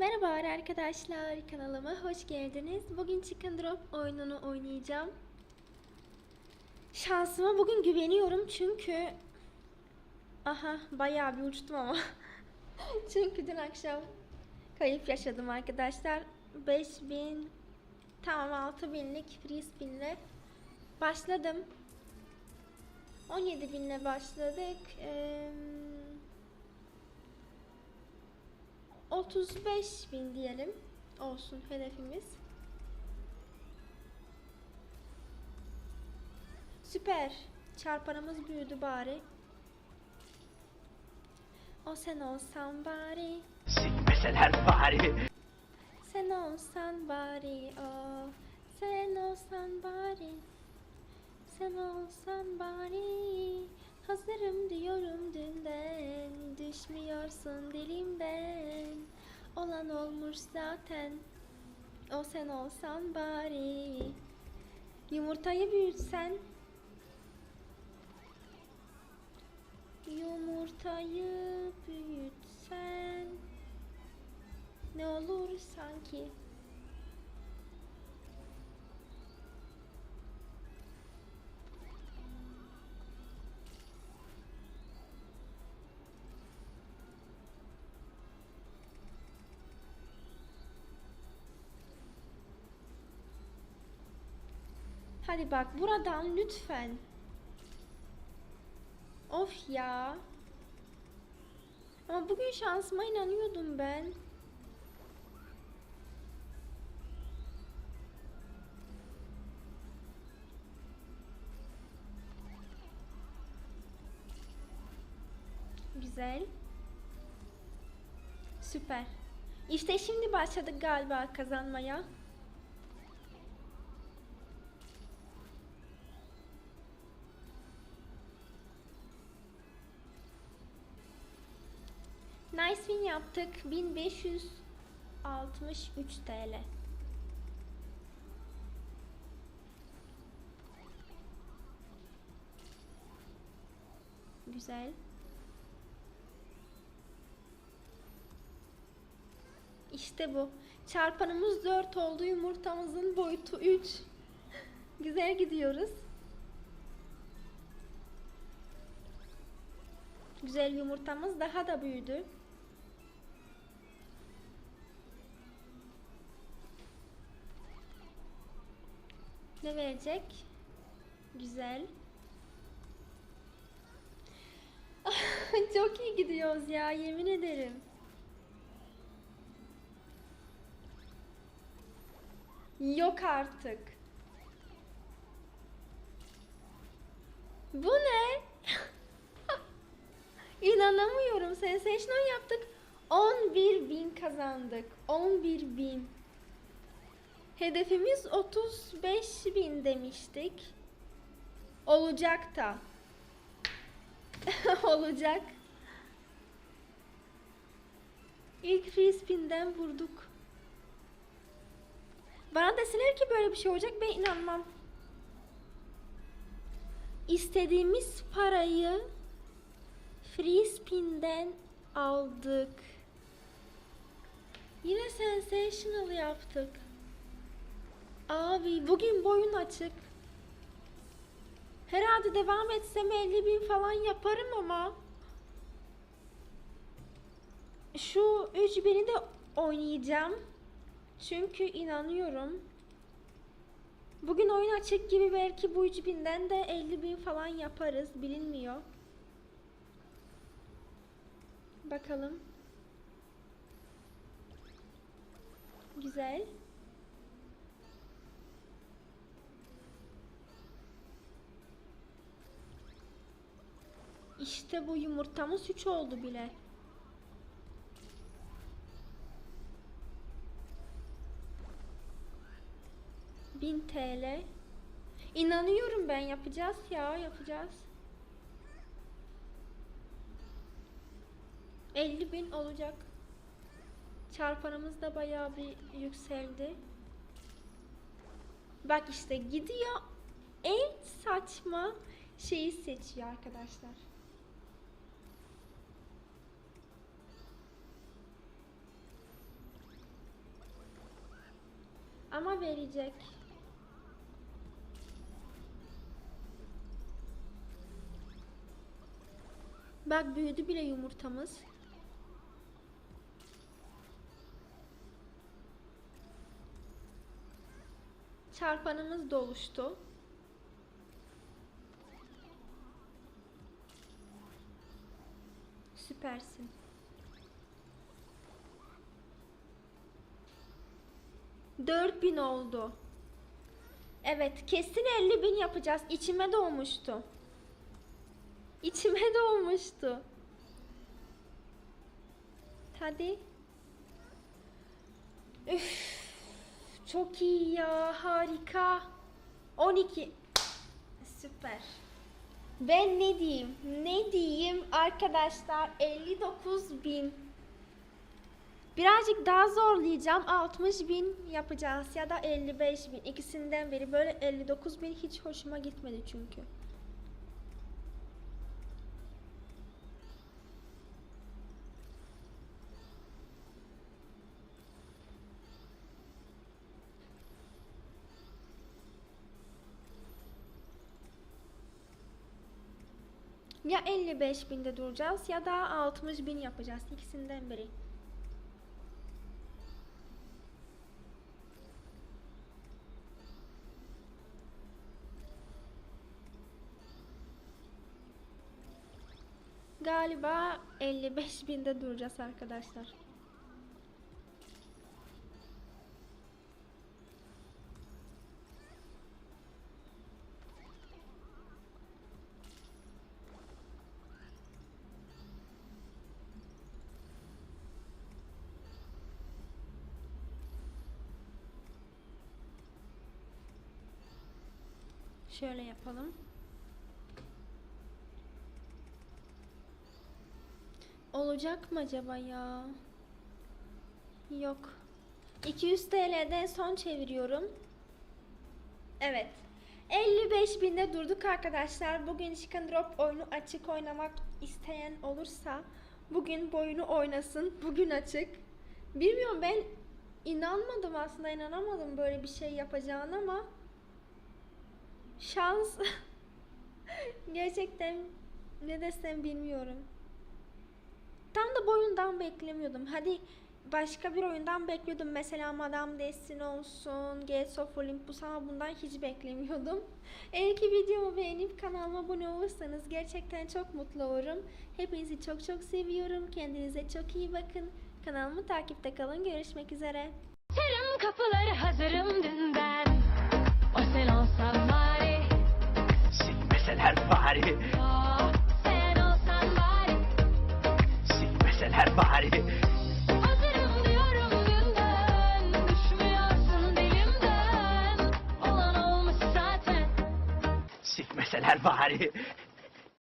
Merhaba arkadaşlar kanalıma hoş geldiniz. Bugün Chicken Drop oyununu oynayacağım. Şansıma bugün güveniyorum çünkü aha bayağı bir uçtum ama. çünkü dün akşam kayıp yaşadım arkadaşlar. 5000 tamam 6000'lik free spin'le başladım. 17 binle başladık. Eee 35 bin diyelim. Olsun hedefimiz. Süper. Çarpanımız büyüdü bari. O sen olsan bari. Sikmeseler bari. Sen olsan bari. O sen olsan bari. Sen olsan bari. Hazırım diyorum dünden. Düşmüyorsun dilimden. Olan olmuş zaten. O sen olsan bari. Yumurtayı büyütsen. Yumurtayı büyütsen. Ne olur sanki. Hadi bak buradan lütfen. Of ya. Ama bugün şansıma inanıyordum ben. Güzel. Süper. İşte şimdi başladık galiba kazanmaya. Nice win yaptık. 1563 TL. Güzel. İşte bu. Çarpanımız 4 oldu. Yumurtamızın boyutu 3. Güzel gidiyoruz. Güzel yumurtamız daha da büyüdü. Ne verecek? Güzel. Çok iyi gidiyoruz ya yemin ederim. Yok artık. Bu ne? İnanamıyorum. Sensational yaptık. 11 bin kazandık. 11 bin. Hedefimiz 35 bin demiştik. Olacak da. Olacak. İlk free spin'den vurduk. Bana deseler ki böyle bir şey olacak ben inanmam. İstediğimiz parayı Free spin'den aldık. Yine sensational yaptık. Abi bugün boyun açık. Herhalde devam etsem 50 bin falan yaparım ama şu 3 bini de oynayacağım. Çünkü inanıyorum. Bugün oyun açık gibi belki bu 3000'den de 50 bin falan yaparız. Bilinmiyor. Bakalım. Güzel. İşte bu yumurtamız 3 oldu bile. Bin TL. İnanıyorum ben yapacağız ya yapacağız. 50 bin olacak. Çarpanımız da bayağı bir yükseldi. Bak işte gidiyor en saçma şeyi seçiyor arkadaşlar. Ama verecek. Bak büyüdü bile yumurtamız. Çarpanımız da oluştu. Süpersin. Dört bin oldu. Evet, kesin 50 bin yapacağız. İçime doğmuştu. İçime doğmuştu. Hadi. Üf, çok iyi ya, harika. 12. Süper. Ben ne diyeyim? Ne diyeyim arkadaşlar? 59 bin. Birazcık daha zorlayacağım. 60 bin yapacağız ya da 55 bin. İkisinden biri. Böyle 59 bin hiç hoşuma gitmedi çünkü. Ya 55 binde duracağız ya da 60 bin yapacağız. İkisinden biri. Galiba 55 binde duracağız arkadaşlar. Şöyle yapalım. Olacak mı acaba ya? Yok. 200 TL'den son çeviriyorum. Evet. 55 binde durduk arkadaşlar. Bugün Chicken Drop oyunu açık oynamak isteyen olursa bugün boyunu oynasın. Bugün açık. Bilmiyorum ben inanmadım aslında inanamadım böyle bir şey yapacağını ama şans gerçekten ne desem bilmiyorum. Tam da bu oyundan beklemiyordum. Hadi başka bir oyundan bekliyordum. Mesela Madame Destiny olsun, Gates of Olympus ama bundan hiç beklemiyordum. Eğer ki videomu beğenip kanalıma abone olursanız gerçekten çok mutlu olurum. Hepinizi çok çok seviyorum. Kendinize çok iyi bakın. Kanalımı takipte kalın. Görüşmek üzere. Açarım kapıları hazırım dünden O sen olsan bari dilimden